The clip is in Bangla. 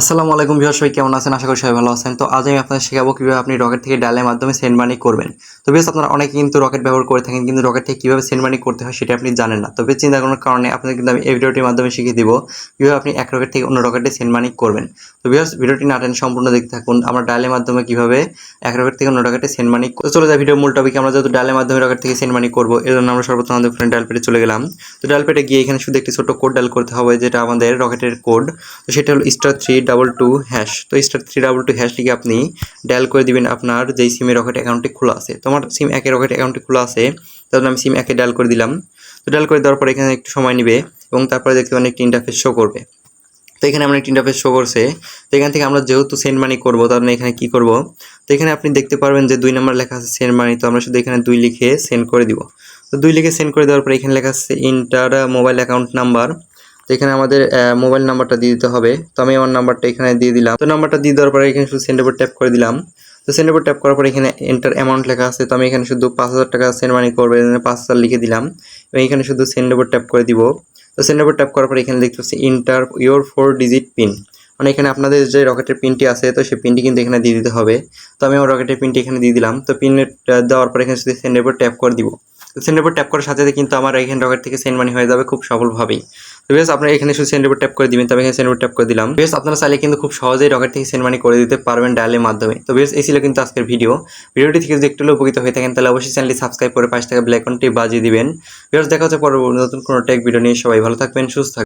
আসসালামু আলাইকুম বিহার সবাই কেমন আছেন? আশা করি সবাই ভালো আছেন। তো আজ আমি আপনাদের শেখাবো কীভাবে আপনি রকেট থেকে ডালের মাধ্যমে সেন্ড মানি করবেন। তো বেশ আপনারা অনেকে কিন্তু রকেট ব্যবহার করে থাকেন, কিন্তু রকেট থেকে কীভাবে সেন্ড মানি করতে হয় সেটা আপনি জানেন না। তবে চিন্তা করার কারণে আপনাদের কিন্তু আমি এই ভিডিওটির মাধ্যমে শিখিয়ে দিব কীভাবে আপনি এক রকেট থেকে অন্য রকেটে সেন্ড মানি করবেন। তো বিহার ভিডিওটি না টেনে সম্পূর্ণ দেখতে থাকুন, আমরা ডালের মাধ্যমে কীভাবে এক রকেট থেকে অন্য রকেটে সেন্ড মানি চলে যায় ভিডিও মূল টপিকে আমরা যেহেতু ডালের মাধ্যমে রকেট থেকে সেন্ড মানি করব এর জন্য আমরা সর্বপ্রথম আমাদের ফ্রেন্ড ডাল পেটে চলে গেলাম। তো ডাল পেটে গিয়ে এখানে শুধু একটি ছোট কোড ডাল করতে হবে, যেটা আমাদের রকেটের কোড তো সেটা হলো star three double two hash তো star three double two hash লিখে আপনি ডায়াল করে দিবেন আপনার যেই সিমে রকেট অ্যাকাউন্টটি খোলা আছে। তো আমার সিম একে রকেট অ্যাকাউন্টটি খোলা আছে জন্য আমি সিম একে ডায়াল করে দিলাম। তো ডায়াল করে দেওয়ার পর এখানে একটু সময় নেবে এবং তারপরে দেখতে পাবেন একটি ইন্টারফেস শো করবে। তো এখানে আমরা একটি ইন্টারফেস শো করছে। তো এখান থেকে আমরা যেহেতু সেন্ড মানি করব, তার এখানে কি করব? তো এখানে আপনি দেখতে পারবেন যে দুই নাম্বার লেখা আছে সেন্ড মানি তো আমরা শুধু এখানে দুই লিখে সেন্ড করে দিব। তো দুই লিখে সেন্ড করে দেওয়ার পর এখানে লেখা আছে ইন্টার মোবাইল অ্যাকাউন্ট নাম্বার তো এখানে আমাদের মোবাইল নাম্বারটা দিয়ে দিতে হবে। তো আমি আমার নাম্বারটা এখানে দিয়ে দিলাম। তো নাম্বারটা দিয়ে দেওয়ার পরে এখানে শুধু সেন্ড উপর ট্যাপ করে দিলাম। তো সেন্ড উপর ট্যাপ করার পরে এখানে এন্টার অ্যামাউন্ট লেখা আছে। তো আমি এখানে শুধু পাঁচ হাজার টাকা সেন্ড মানি করব, এখানে পাঁচ হাজার লিখে দিলাম। এবং এখানে শুধু সেন্ড উপর ট্যাপ করে দিব। তো সেন্ড উপর ট্যাপ করার পরে এখানে দেখতে পাচ্ছি enter your four digit pin মানে এখানে আপনাদের যে রকেটের পিনটি আছে, তো সেই পিনটি কিন্তু এখানে দিয়ে দিতে হবে। তো আমি আমার রকেটের পিনটি এখানে দিয়ে দিলাম। তো পিন দেওয়ার পর এখানে শুধু সেন্ডের উপর ট্যাপ করে দিব। তো সেন্ডের উপর ট্যাপ করার সাথে সাথে কিন্তু আমার এখানে রকেট থেকে সেন্ড মানি হয়ে যাবে খুব সফলভাবেই। বেশ আপনারা এখানে শুধু সেন্ড ট্যাপ করে দিবেন, তবে এখানে সেন্ড ট্যাপ করে দিলাম। বেশ আপনারা চাইলে কিন্তু খুব সহজেই রকেট থেকে সেন্ড মানি করে দিতে পারবেন ডায়ালের মাধ্যমে। তো বেশ এই ছিল কিন্তু আজকের ভিডিও ভিডিওটি থেকে যদি একটু উপকৃত হয়ে থাকেন, তাহলে অবশ্যই চ্যানেলটি সাবস্ক্রাইব করে পাশে থাকা বেল আইকনটি বাজিয়ে দিবেন। বেশ দেখা হচ্ছে পরবর্তী নতুন কোনো টেক ভিডিও নিয়ে। সবাই ভালো থাকবেন, সুস্থ থাকবেন।